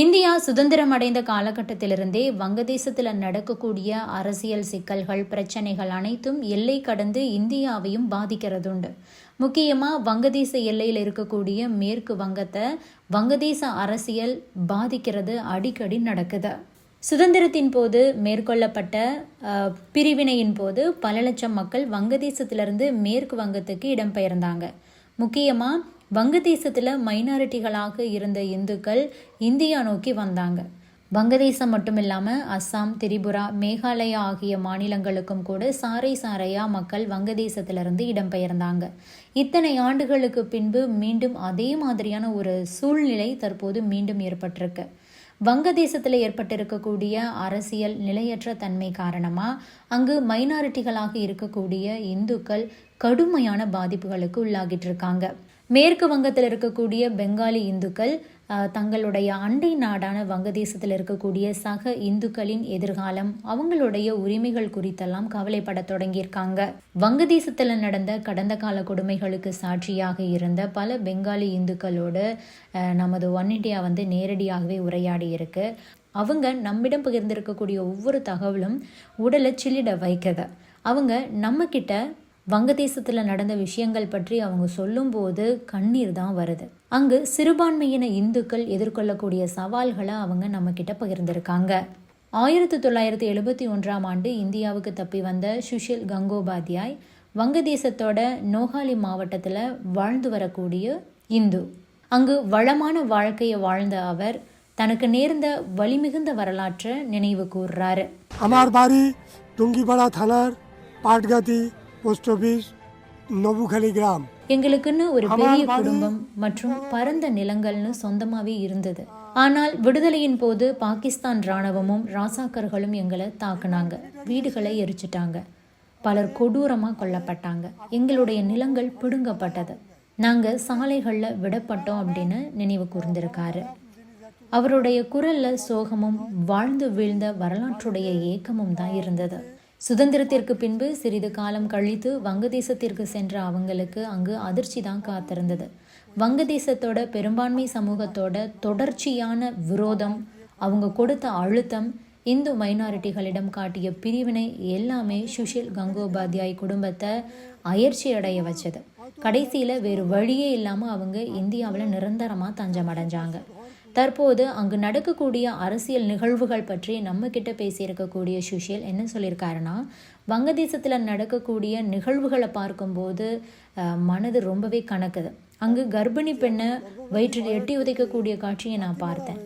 India சுதந்திரம் அடைந்த காலகட்டத்திலிருந்தே வங்கதேசத்தில் நடக்கக்கூடிய அரசியல் சிக்கல்கள் பிரச்சனைகள் அனைத்தும் எல்லை கடந்து இந்தியாவையும் பாதிக்கிறதுண்டு. முக்கியமாக வங்கதேச எல்லையில் இருக்கக்கூடிய மேற்கு வங்கத்தை வங்கதேச அரசியல் பாதிக்கிறது அடிக்கடி நடக்குது. சுதந்திரத்தின் போது மேற்கொள்ளப்பட்ட பிரிவினையின் போது பல லட்சம் மக்கள் வங்கதேசத்திலிருந்து மேற்கு வங்கத்துக்கு இடம்பெயர்ந்தாங்க. முக்கியமாக வங்கதேசத்தில் மைனாரிட்டிகளாக இருந்த இந்துக்கள் இந்தியா நோக்கி வந்தாங்க. வங்கதேசம் மட்டும் இல்லாமல் அஸ்ஸாம் திரிபுரா மேகாலயா ஆகிய மாநிலங்களுக்கும் கூட சாறை சாறையா மக்கள் வங்கதேசத்திலிருந்து இடம்பெயர்ந்தாங்க. இத்தனை ஆண்டுகளுக்கு பின்பு மீண்டும் அதே மாதிரியான ஒரு சூழ்நிலை தற்போது மீண்டும் ஏற்பட்டிருக்கு. வங்கதேசத்தில் ஏற்பட்டிருக்கக்கூடிய அரசியல் நிலையற்ற தன்மை காரணமாக அங்கு மைனாரிட்டிகளாக இருக்கக்கூடிய இந்துக்கள் கடுமையான பாதிப்புகளுக்கு உள்ளாகிட்டு இருக்காங்க மேற்கு வங்கத்தில் இருக்கக்கூடிய பெங்காலி இந்துக்கள் தங்களுடைய அண்டை நாடான வங்கதேசத்தில் இருக்கக்கூடிய சக இந்துக்களின் எதிர்காலம் அவங்களுடைய உரிமைகள் குறித்தெல்லாம் கவலைப்பட தொடங்கியிருக்காங்க. வங்கதேசத்தில் நடந்த கடந்த கால கொடுமைகளுக்கு சாட்சியாக இருந்த பல பெங்காலி இந்துக்களோடு நமது ஒன் இண்டியா வந்து நேரடியாகவே உரையாடி இருக்கு. அவங்க நம்மிடம் பகிர்ந்திருக்கக்கூடிய ஒவ்வொரு தகவலும் உடலை சில்லிட வைக்கத. அவங்க நம்மக்கிட்ட வங்கதேசத்தில் நடந்த விஷயங்கள் பற்றி அவங்க சொல்லும்போது கண்ணீர் தான் வருது. அங்கு சிறுபான்மையின இந்துக்கள் எதிர்கொள்ளக்கூடிய சவால்களை அவங்க நம்மக்கிட்ட பகிர்ந்திருக்காங்க. ஆயிரத்தி தொள்ளாயிரத்தி எழுபத்தி ஒன்றாம் ஆண்டு இந்தியாவுக்கு தப்பி வந்த சுஷில் கங்கோபாத்யாய் வங்கதேசத்தோட நோகாலி மாவட்டத்தில் வாழ்ந்து வரக்கூடிய இந்து. அங்கு வளமான வாழ்க்கையை வாழ்ந்த அவர் தனக்கு நேர்ந்த வலிமிகுந்த வரலாற்றை நினைவு கூர்றாரு. அமார் பாரி துங்கிபடா தலர் பாட்கதி போஸ்ட் ஆஃபீஸ் நொபுகலி கிராம் எங்களுக்குன்னு ஒரு பெரிய குடும்பம் மற்றும் பரந்த நிலங்கள்னு சொந்தமாவே இருந்தது. ஆனால் விடுதலையின் போது பாகிஸ்தான் ராணுவமும் ராசாக்கர்களும் எங்களை தாக்குனாங்க. வீடுகளை எரிச்சிட்டாங்க. பலர் கொடூரமாக கொல்லப்பட்டாங்க. எங்களுடைய நிலங்கள் பிடுங்கப்பட்டது. நாங்கள் சாலைகளில் விடப்பட்டோம் அப்படின்னு நினைவு கூர்ந்திருக்காரு. அவருடைய குரல்ல சோகமும் வாழ்ந்து வீழ்ந்த வரலாற்றுடைய ஏக்கமும் தான் இருந்தது. சுதந்திரத்திற்கு பின்பு சிறிது காலம் கழித்து வங்கதேசத்திற்கு சென்ற அவங்களுக்கு அங்கு அதிர்ச்சி தான் காத்திருந்தது. வங்கதேசத்தோட பெரும்பான்மை சமூகத்தோட தொடர்ச்சியான விரோதம் அவங்க கொடுத்த அழுத்தம் இந்து மைனாரிட்டிகளிடம் காட்டிய பிரிவினை எல்லாமே சுஷில் கங்கோபாத்யாய் குடும்பத்தை அயற்சி அடைய வச்சது. கடைசியில் வேறு வழியே இல்லாமல் அவங்க இந்தியாவில் நிரந்தரமாக தஞ்சம் அடைஞ்சாங்க தற்போது அங்கு நடக்கக்கூடிய அரசியல் நிகழ்வுகள் பற்றி நம்ம கிட்ட பேசியிருக்கக்கூடிய சுஷில் என்ன சொல்லியிருக்காருன்னா வங்கதேசத்தில் நடக்கக்கூடிய நிகழ்வுகளை பார்க்கும்போது மனது ரொம்பவே கணக்குது அங்கு கர்ப்பிணி பெண்ணை வயிற்றில் எட்டி உதைக்கக்கூடிய காட்சியை நான் பார்த்தேன்.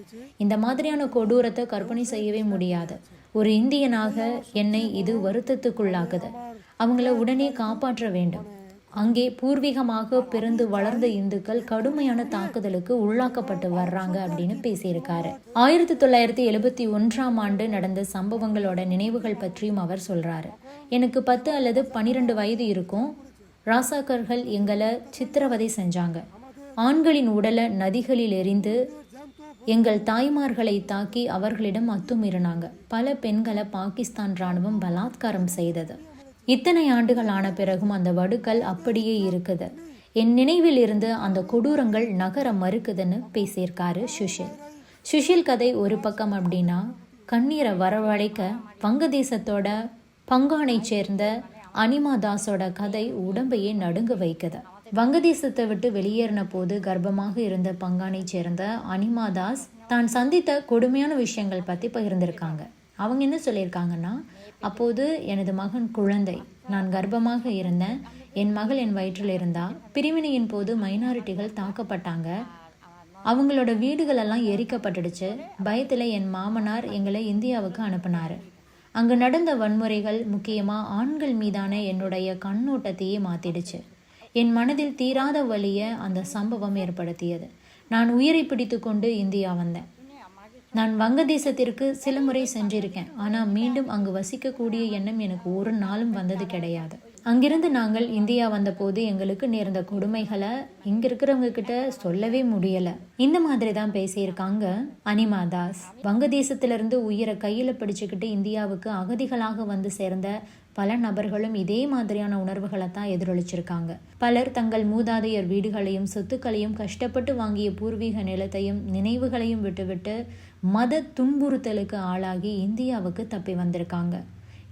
இந்த மாதிரியான கொடூரத்தை கற்பனை செய்யவே முடியாது. ஒரு இந்தியனாக என்னை இது வருத்தத்துக்குள்ளாக்குது. அவங்கள உடனே காப்பாற்ற வேண்டும். அங்கே பூர்வீகமாக பிறந்து வளர்ந்த இந்துக்கள் கடுமையான தாக்குதலுக்கு உள்ளாக்கப்பட்டு வர்றாங்க அப்படின்னு பேசியிருக்காரு. ஆயிரத்தி தொள்ளாயிரத்தி எழுபத்தி ஒன்றாம் ஆண்டு நடந்த சம்பவங்களோட நினைவுகள் பற்றியும் அவர் சொல்றாரு. எனக்கு பத்து அல்லது பன்னிரெண்டு வயது இருக்கும். ராசாக்கர்கள் எங்களை சித்திரவதை செஞ்சாங்க. ஆண்களின் உடலை நதிகளில் எரிந்து எங்கள் தாய்மார்களை தாக்கி அவர்களிடம் அத்துமீறினாங்க. பல பெண்களை பாகிஸ்தான் ராணுவம் பலாத்காரம் செய்தது. இத்தனை ஆண்டுகள் ஆன பிறகும் அந்த வடுக்கள் அப்படியே இருக்குது. என் நினைவில் இருந்து அந்த கொடூரங்கள் நகர மறுக்குதுன்னு பேசியிருக்காரு சுஷில். சுஷில் கதை ஒரு பக்கம் அப்படின்னா கண்ணீரை வரவழைக்க வங்கதேசத்தோட பங்கானை சேர்ந்த அனிமா தாஸோட கதை உடம்பையே நடுங்க வைக்குது. வங்கதேசத்தை விட்டு வெளியேறின போது கர்ப்பமாக இருந்த பங்கானை சேர்ந்த அனிமா தாஸ் தான் சந்தித்த கொடுமையான விஷயங்கள் பற்றி பகிர்ந்திருக்காங்க. அவங்க என்ன சொல்லியிருக்காங்கன்னா அப்போது எனது மகன் குழந்தை. நான் கர்ப்பமாக இருந்தேன். என் மகள் என் வயிற்றில் இருந்தா. பிரிவினையின் போது மைனாரிட்டிகள் தாக்கப்பட்டாங்க. அவங்களோட வீடுகளெல்லாம் எரிக்கப்பட்டுடுச்சு. பயத்தில் என் மாமனார் எங்களை இந்தியாவுக்கு அனுப்பினார். அங்கு நடந்த வன்முறைகள் முக்கியமாக ஆண்கள் மீதான என்னுடைய கண்ணோட்டத்தையே மாத்திடுச்சு. என் மனதில் தீராத வழியை அந்த சம்பவம் ஏற்படுத்தியது. நான் உயிரை பிடித்து கொண்டு இந்தியா வந்தேன். நான் வங்கதேசத்திற்கு சில முறை சென்றிருக்கேன். ஆனால் மீண்டும் அங்கு வசிக்கக்கூடிய எண்ணம் எனக்கு ஒரு நாளும் வந்தது கிடையாது. அங்கிருந்து நாங்கள் இந்தியா வந்தபோது எங்களுக்கு நேர்ந்த கொடுமைகளை இங்க இருக்கிறவங்க கிட்ட சொல்லவே முடியல. இந்த மாதிரி தான் பேசியிருக்காங்க அனிமா தாஸ். வங்கதேசத்திலிருந்து உயிரை கையில பிடிச்சுக்கிட்டு இந்தியாவுக்கு அகதிகளாக வந்து சேர்ந்த பல நபர்களும் இதே மாதிரியான உணர்வுகளை தான் எதிரொலிச்சிருக்காங்க. பலர் தங்கள் மூதாதையர் வீடுகளையும் சொத்துக்களையும் கஷ்டப்பட்டு வாங்கிய பூர்வீக நிலத்தையும் நினைவுகளையும் விட்டுவிட்டு மத துன்புறுத்தலுக்கு ஆளாகி இந்தியாவுக்கு தப்பி வந்திருக்காங்க.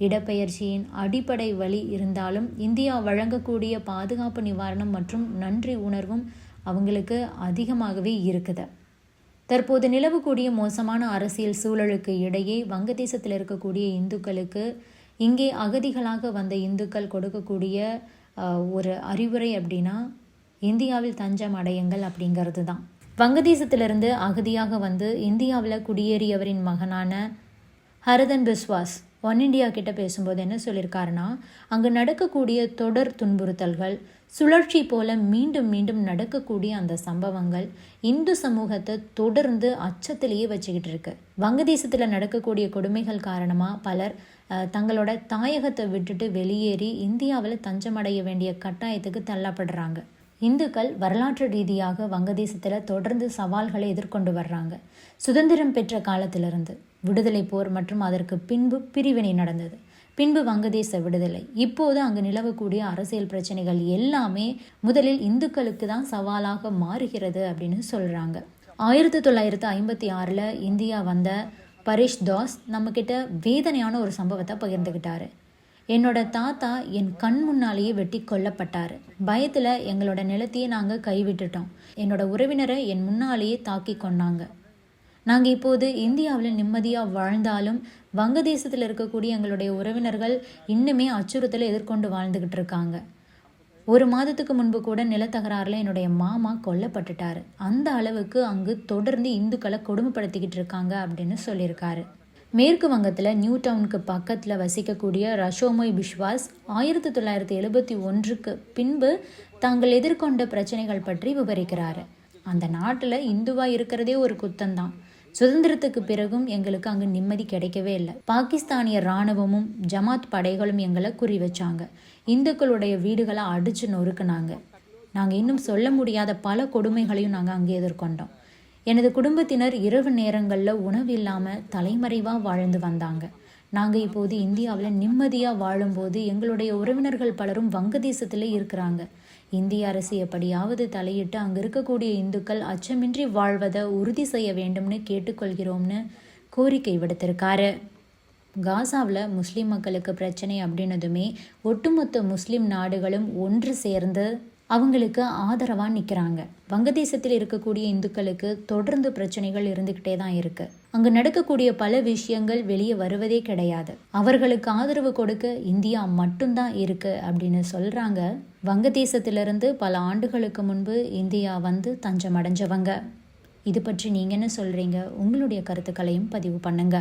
இடப்பெயர்ச்சியின் அடிப்படை வழி இருந்தாலும் இந்தியா வழங்கக்கூடிய பாதுகாப்பு நிவாரணம் மற்றும் நன்றி உணர்வும் அவங்களுக்கு அதிகமாகவே இருக்குது. தற்போது நிலவக்கூடிய மோசமான அரசியல் சூழலுக்கு இடையே வங்கதேசத்தில் இருக்கக்கூடிய இந்துக்களுக்கு இங்கே அகதிகளாக வந்த இந்துக்கள் கொடுக்கக்கூடிய ஒரு அறிவுரை அப்படின்னா இந்தியாவில் தஞ்சம் அடையுங்கள் அப்படிங்கிறது தான் வங்கதேசத்திலிருந்து அகதியாக வந்து இந்தியாவில் குடியேறியவரின் மகனான ஹரதன் பிஸ்வாஸ் ஒன் இண்டியா கிட்ட பேசும்போது என்ன சொல்லியிருக்காருன்னா அங்கு நடக்கக்கூடிய தொடர் துன்புறுத்தல்கள் சுழற்சி போல மீண்டும் மீண்டும் நடக்கக்கூடிய அந்த சம்பவங்கள் இந்து சமூகத்தை தொடர்ந்து அச்சத்திலேயே வச்சுக்கிட்டு இருக்கு. வங்கதேசத்தில் நடக்கக்கூடிய கொடுமைகள் காரணமாக பலர் தங்களோட தாயகத்தை விட்டுட்டு வெளியேறி இந்தியாவில் தஞ்சமடைய வேண்டிய கட்டாயத்துக்கு தள்ளப்படுறாங்க. இந்துக்கள் வரலாற்று ரீதியாக வங்கதேசத்தில் தொடர்ந்து சவால்களை எதிர்கொண்டு வர்றாங்க. சுதந்திரம் பெற்ற காலத்திலிருந்து விடுதலை போர் மற்றும் அதற்கு பின்பு பிரிவினை நடந்தது. பின்பு வங்கதேச விடுதலை. இப்போது அங்கு நிலவக்கூடிய அரசியல் பிரச்சனைகள் எல்லாமே முதலில் இந்துக்களுக்கு தான் சவாலாக மாறுகிறது அப்படின்னு சொல்கிறாங்க ஆயிரத்தி தொள்ளாயிரத்து ஐம்பத்தி ஆறில் இந்தியா வந்த பரேஷ் தாஸ் நம்மக்கிட்ட வேதனையான ஒரு சம்பவத்தை பகிர்ந்துக்கிட்டாரு என்னோட தாத்தா என் கண் முன்னாலேயே வெட்டி கொல்லப்பட்டார். பயத்தில் எங்களோட நிலத்தையே நாங்கள் கைவிட்டுட்டோம். என்னோட உறவினரை என் முன்னாலேயே தாக்கி கொண்டாங்க. நாங்கள் இப்போது இந்தியாவில் நிம்மதியாக வாழ்ந்தாலும் வங்கதேசத்தில் இருக்கக்கூடிய எங்களுடைய உறவினர்கள் இன்னுமே அச்சுறுத்தலை எதிர்கொண்டு வாழ்ந்துக்கிட்டு இருக்காங்க. ஒரு மாதத்துக்கு முன்பு கூட நிலத்தகராறில் என்னுடைய மாமா கொல்லப்பட்டுட்டார். அந்த அளவுக்கு அங்கு தொடர்ந்து இந்துக்களை கொடுமைப்படுத்திக்கிட்டு இருக்காங்க அப்படின்னு சொல்லியிருக்காரு. மேற்கு வங்கத்தில் நியூ டவுனுக்கு பக்கத்தில் வசிக்கக்கூடிய ரஷோமோய் பிஸ்வாஸ் ஆயிரத்தி தொள்ளாயிரத்தி எழுபத்தி ஒன்றுக்கு பின்பு தாங்கள் எதிர்கொண்ட பிரச்சனைகள் பற்றி விவரிக்கிறாரு. அந்த நாட்டில் இந்துவாக இருக்கிறதே ஒரு குத்தம்தான். சுதந்திரத்துக்கு பிறகும் எங்களுக்கு அங்கு நிம்மதி கிடைக்கவே இல்லை. பாகிஸ்தானிய இராணுவமும் ஜமாத் படைகளும் எங்களை குறி வச்சாங்க. இந்துக்களுடைய வீடுகளை அடிச்சு நொறுக்குனாங்க. நாங்கள் இன்னும் சொல்ல முடியாத பல கொடுமைகளையும் நாங்கள் அங்கே எதிர்கொண்டோம். எனது குடும்பத்தினர் இரவு நேரங்களில் உணவு இல்லாமல் தலைமறைவாக வாழ்ந்து வந்தாங்க. நாங்கள் இப்போது இந்தியாவில் நிம்மதியாக வாழும்போது எங்களுடைய உறவினர்கள் பலரும் வங்கதேசத்தில் இருக்கிறாங்க. இந்திய அரசு எப்படியாவது தலையிட்டு அங்கே இருக்கக்கூடிய இந்துக்கள் அச்சமின்றி வாழ்வதை உறுதி செய்ய வேண்டும்னு கேட்டுக்கொள்கிறோம்னு கோரிக்கை விடுத்திருக்காரு. காசாவில் முஸ்லீம் மக்களுக்கு பிரச்சனை அப்படின்னதுமே ஒட்டுமொத்த முஸ்லீம் நாடுகளும் ஒன்று சேர்ந்து அவங்களுக்கு ஆதரவாக நிற்கிறாங்க வங்கதேசத்தில் இருக்கக்கூடிய இந்துக்களுக்கு தொடர்ந்து பிரச்சனைகள் இருந்துக்கிட்டே தான் இருக்கு. அங்கு நடக்கக்கூடிய பல விஷயங்கள் வெளியே வருவதே கிடையாது. அவர்களுக்கு ஆதரவு கொடுக்க இந்தியா மட்டும்தான் இருக்கு அப்படின்னு சொல்றாங்க. வங்கதேசத்திலிருந்து பல ஆண்டுகளுக்கு முன்பு இந்தியா வந்து தஞ்சம் அடைஞ்சவங்க இது பற்றி நீங்கள் என்ன சொல்கிறீங்க உங்களுடைய கருத்துக்களையும் பதிவு பண்ணுங்க.